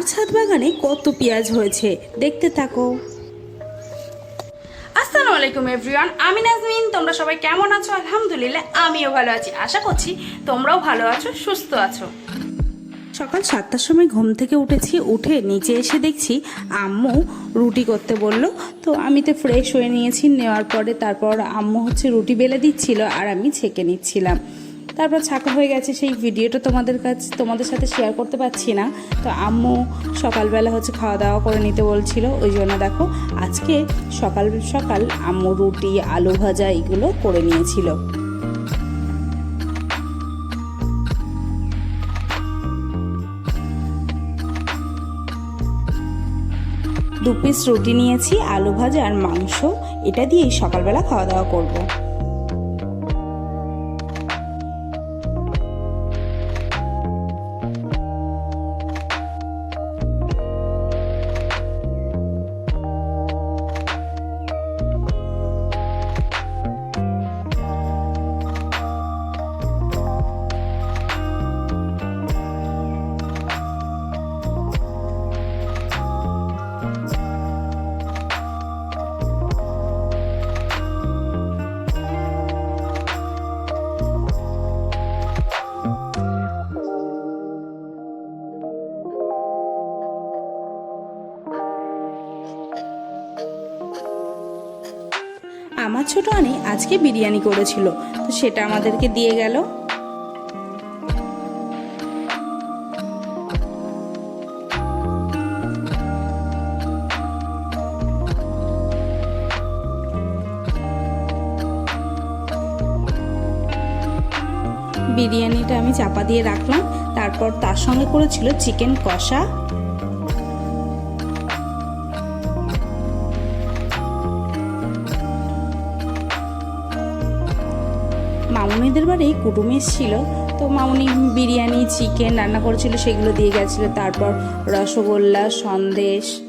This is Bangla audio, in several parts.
আমার ছাদ বাগানে কত পেঁয়াজ হয়েছে দেখতে থাকো। আসসালামু আলাইকুম এভরিওয়ান আমি নাজমিন তোমরা সবাই কেমন আছো? আলহামদুলিল্লাহ আমিও ভালো আছি। আশা করছি তোমরাও ভালো আছো সুস্থ আছো। সকাল সাতটার সময় ঘুম থেকে উঠেছি উঠে নিচে এসে দেখছি আম্মু রুটি করতে বলল। তো আমি তো ফ্রেশ হয়ে নিয়েছি নেওয়ার পরে তারপর আম্মু হচ্ছে রুটি বেলে দিচ্ছিল আর আমি ছেঁকে নিচ্ছিলাম। তারপর ছাকা হয়ে গেছে সেই ভিডিওটা তোমাদের কাছে তোমাদের সাথে শেয়ার করতে পারছি না। তো আম্মু সকালবেলা হচ্ছে খাওয়া দাওয়া করে নিতে বলছিল, ওই জন্য দেখো আজকে সকাল সকাল আম্মু রুটি, আলু ভাজা এগুলো করে নিয়েছিল। দু পিস রুটি নিয়েছি, আলু ভাজা আর মাংস। এটা দিয়েই সকালবেলা খাওয়া দাওয়া করব। আমার ছোট আনি আজকে বিরিয়ানি করেছিল, তো সেটা আমাদেরকে দিয়ে গেল। বিরিয়ানিটা আমি চাপা দিয়ে রাখলাম, তারপর তার সঙ্গে করেছিল চিকেন কষা। মামুনিদের বাড়ি কুটুম এসেছিল। তো মামুনি বিরিয়ানি চিকেন রান্না করেছিল, সেগুলো দিয়ে গেছিল। তারপর রসগোল্লা, সন্দেশ,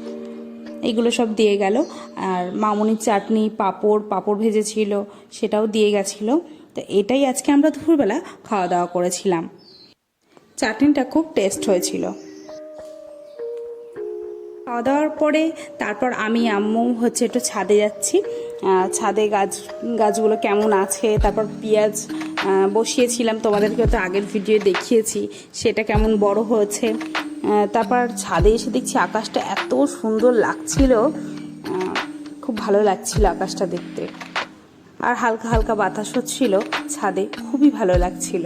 এগুলো সব দিয়ে গেল। আর মামুনির চাটনি, পাঁপড় পাঁপড় ভেজেছিল, সেটাও দিয়ে গেছিল। তো এটাই আজকে আমরা দুপুরবেলা খাওয়া দাওয়া করেছিলাম। চাটনিটা খুব টেস্ট হয়েছিল। খাওয়া দাওয়ার পরে তারপর আমি আম্মু হচ্ছে একটু ছাদে যাচ্ছি। ছাদে গাছ, গাছগুলো কেমন আছে, তারপর পেঁয়াজ বসিয়েছিলাম, তোমাদেরকে তো আগের ভিডিও দেখিয়েছি, সেটা কেমন বড় হয়েছে। তারপর ছাদে এসে দেখছি আকাশটা এত সুন্দর লাগছিল খুব ভালো লাগছিল আকাশটা দেখতে। আর হালকা হালকা বাতাস হচ্ছিল ছাদে, খুবই ভালো লাগছিল।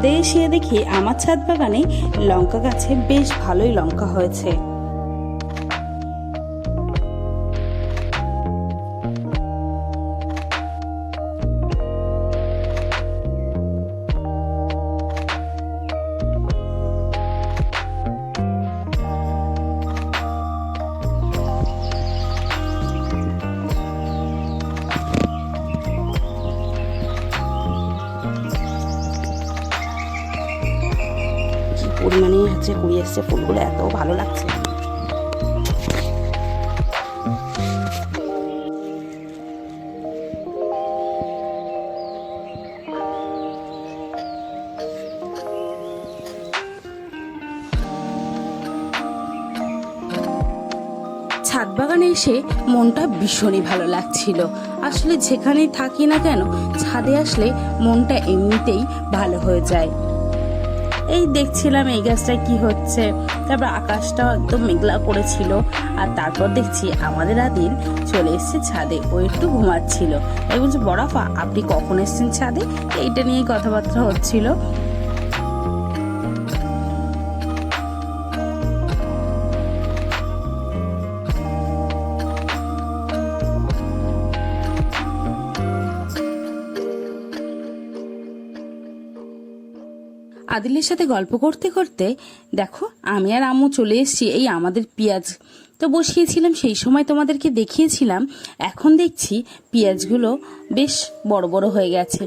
ছাদে এসে দেখি আমার ছাদ বাগানে লঙ্কা গাছে বেশ ভালোই লঙ্কা হয়েছে। পরিমাণে হচ্ছে কুড়ি এসছে ফুলগুলো, এত ভালো লাগছে। ছাদ বাগানে এসে মনটা ভীষণই ভালো লাগছিল। আসলে যেখানেই থাকি না কেন, ছাদে আসলে মনটা এমনিতেই ভালো হয়ে যায়। এই দেখছিলাম এই গাছটায় কি হচ্ছে। তারপর আকাশটা একদম মেঘলা করেছিল। আর তারপর দেখছি আমাদের আদিল চলে এসেছে ছাদে। ও একটু ঘুমাচ্ছিল। এই বলছে বরাফা আপনি কখন এসছেন ছাদে? এইটা নিয়েই কথাবার্তা হচ্ছিল। আদিলের সাথে গল্প করতে করতে, দেখো, আমি আর আম্মু চলে এসছি এই আমাদের পেঁয়াজ। তো বসিয়েছিলাম, সেই সময় তোমাদেরকে দেখিয়েছিলাম, এখন দেখছি পেঁয়াজগুলো বেশ বড় বড় হয়ে গেছে।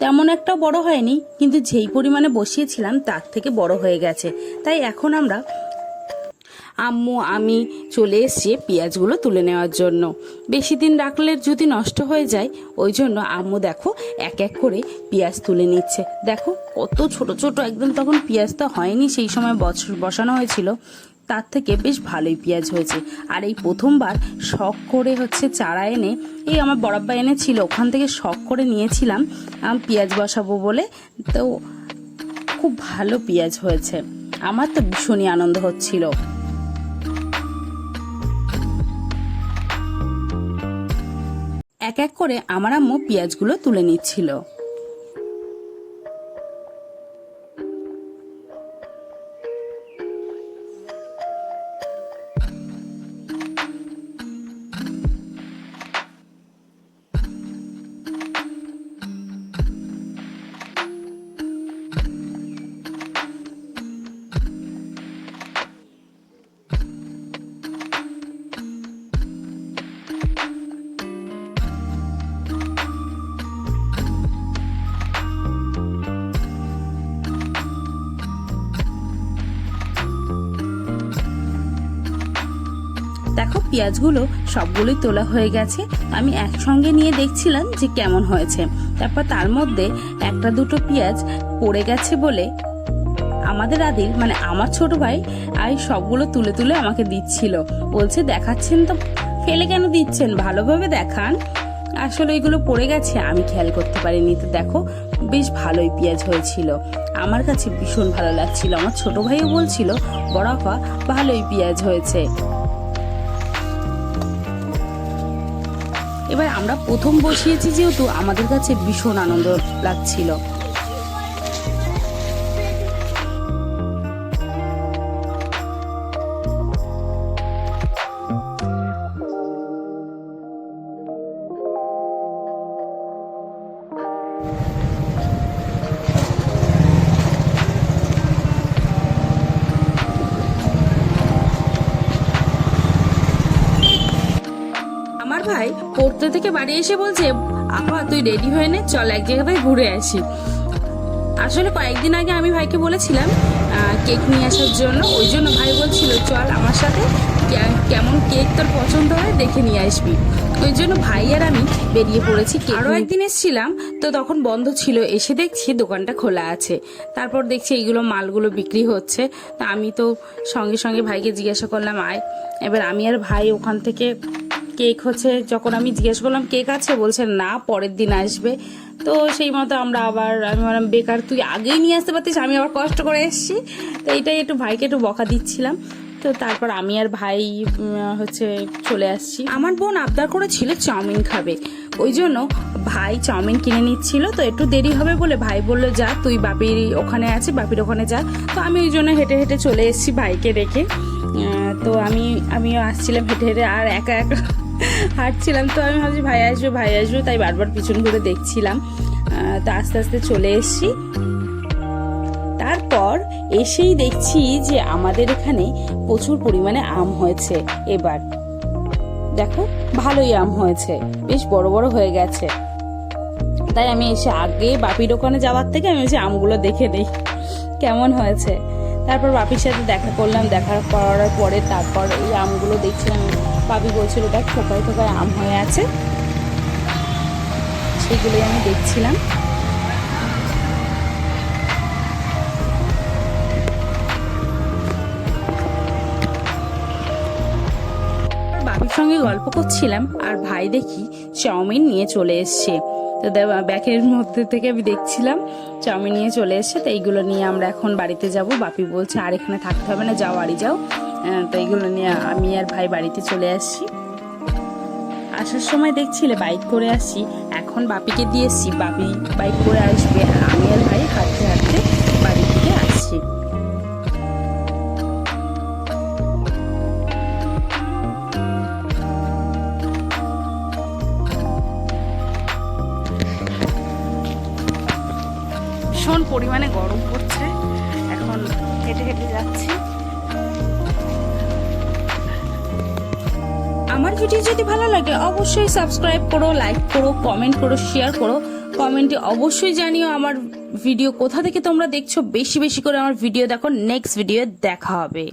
তেমন একটা বড় হয়নি, কিন্তু যেই পরিমাণে বসিয়েছিলাম, তার থেকে বড় হয়ে গেছে। তাই এখন আমরা আম্মু আমি চলে এসছি পেঁয়াজগুলো তুলে নেওয়ার জন্য। বেশি দিন রাখলে যদি নষ্ট হয়ে যায় ওই জন্য আম্মু দেখো এক এক করে পেঁয়াজ তুলে নিচ্ছে। দেখো কত ছোট ছোট একদম তখন পেঁয়াজ তো হয়নি সেই সময় বছ- বসানো হয়েছিল। তার থেকে বেশ ভালোই পেঁয়াজ হয়েছে। আর এই প্রথমবার শখ করে হচ্ছে চারা এনে এই আমার বড়াব্বা এনেছিল ওখান থেকে শখ করে নিয়েছিলাম আম, পেঁয়াজ বসাবো বলে। তো খুব ভালো পেঁয়াজ হয়েছে। আমার তো ভীষণই আনন্দ হচ্ছিল। এক এক করে আমার আম্মু পেঁয়াজগুলো তুলে নিচ্ছিল। দেখো, পেঁয়াজগুলো সবগুলোই তোলা হয়ে গেছে। আমি একসঙ্গে নিয়ে দেখছিলাম যে কেমন হয়েছে। তারপর তার মধ্যে একটা দুটো পেঁয়াজ পড়ে গেছে বলে আমাদের আদিল মানে আমার ছোট ভাই, আই সবগুলো তুলে তুলে আমাকে দিচ্ছিল। বলছে, দেখাচ্ছেন তো। ফেলে কেন দিচ্ছেন? ভালোভাবে দেখান। আসলে এগুলো পড়ে গেছে, আমি খেয়াল করতে পারিনি। তো দেখো, বেশ ভালোই পেঁয়াজ হয়েছিল। আমার কাছে ভীষণ ভালো লাগছিল। আমার ছোট ভাইও বলছিল বড়াপা ভালোই পেঁয়াজ হয়েছে। এবার আমরা প্রথম বসিয়েছি যেহেতু আমাদের কাছে ভীষণ আনন্দ লাগছিল। পড়তে থেকে বাড়ি এসে বলছে আপা তুই রেডি হয়ে নে চল এক জায়গায় ঘুরে আসি। আসলে কয়েকদিন আগে আমি ভাইকে বলেছিলাম কেক নিয়ে আসার জন্য। ওই জন্য ভাই বলছিল চল আমার সাথে কেমন কেক তোর পছন্দ হয় দেখে নিয়ে আসবি। ওই জন্য ভাই আর আমি বেরিয়ে পড়েছি আরও একদিন এসেছিলাম তো তখন বন্ধ ছিল। এসে দেখছি দোকানটা খোলা আছে। তারপর দেখছি এইগুলো মালগুলো বিক্রি হচ্ছে। তা আমি তো সঙ্গে সঙ্গে ভাইকে জিজ্ঞাসা করলাম আয়। এবার আমি আর ভাই ওখান থেকে কেক হচ্ছে, যখন আমি জিজ্ঞেস করলাম, কেক আছে? বলছে, না, পরের দিন আসবে। তো সেই মতো আমরা আবার, আমি বললাম, বেকার, তুই আগেই নিয়ে আসতে পারতিস, আমি আবার কষ্ট করে এসেছি। তো এইটাই একটু ভাইকে একটু বকা দিচ্ছিলাম। তো তারপর আমি আর ভাই হচ্ছে চলে আসছি। আমার বোন আবদার করেছিল চাউমিন খাবে। ওই জন্য ভাই চাউমিন কিনে নিচ্ছিল, তো একটু দেরি হবে বলে ভাই বলল, যা, তুই বাপির ওখানে আছে, বাপির ওখানে যা। তো আমি ওই জন্য হেঁটে হেঁটে চলে এসেছি ভাইকে রেখে। তো আমি, আমিও আসছিলাম হেঁটে হেঁটে, আর একা একা হাঁটছিলাম, তো আমি ভাবছি ভাই আসবে ভাই আসবে, তাই বারবার পিছন ঘুরে দেখছিলাম। তো আস্তে আস্তে চলে এসেছি। তারপর এসেই দেখছি যে আমাদের এখানে প্রচুর পরিমাণে আম হয়েছে এবার। দেখো, ভালোই আম হয়েছে, বেশ বড় বড় হয়ে গেছে। তাই আমি এসে আগে বাপির ওখানে যাওয়ার থেকে আমি এসে আমগুলো দেখে নিই, কেমন হয়েছে। তারপর বাপির সাথে দেখা করলাম, দেখা করার পরে তারপর এই আমগুলো দেখছিলাম, বাপি বলছিল, দেখ, থোকায় থোকায় আম হয়ে আছে। সেগুলোই আমি দেখছিলাম। সঙ্গে গল্প করছিলাম, আর ভাই দেখি চাউমিন নিয়ে চলে এসছে। তো ব্যাগের মধ্যে থেকে আমি দেখছিলাম চাউমিন নিয়ে চলে এসছে, তো এইগুলো নিয়ে আমরা এখন বাড়িতে যাব। বাপি বলছে, আর এখানে থাকতে হবে না, যাও, বাড়ি যাও। তো এইগুলো নিয়ে আমি আর ভাই বাড়িতে চলে আসছি। আসার সময় দেখছিলে, বাইক করে আসছি এখন বাপিকে দিয়ে এসছি, বাপি বাইক করে আসবে। আমি আর ভাই হাঁটতে হাঁটতে বাড়ি থেকে আসছি। পরিমাণে গরম পড়ছে। এখন হেঁটে হেঁটে যাচ্ছি। আমার ভিডিও যদি ভালো লাগে, অবশ্যই সাবস্ক্রাইব করো লাইক করো কমেন্ট করো শেয়ার করো। কমেন্টে অবশ্যই জানিও আমার ভিডিও কোথা থেকে তোমরা দেখছ। বেশি বেশি করে আমার ভিডিও দেখো। নেক্সট ভিডিও দেখা হবে।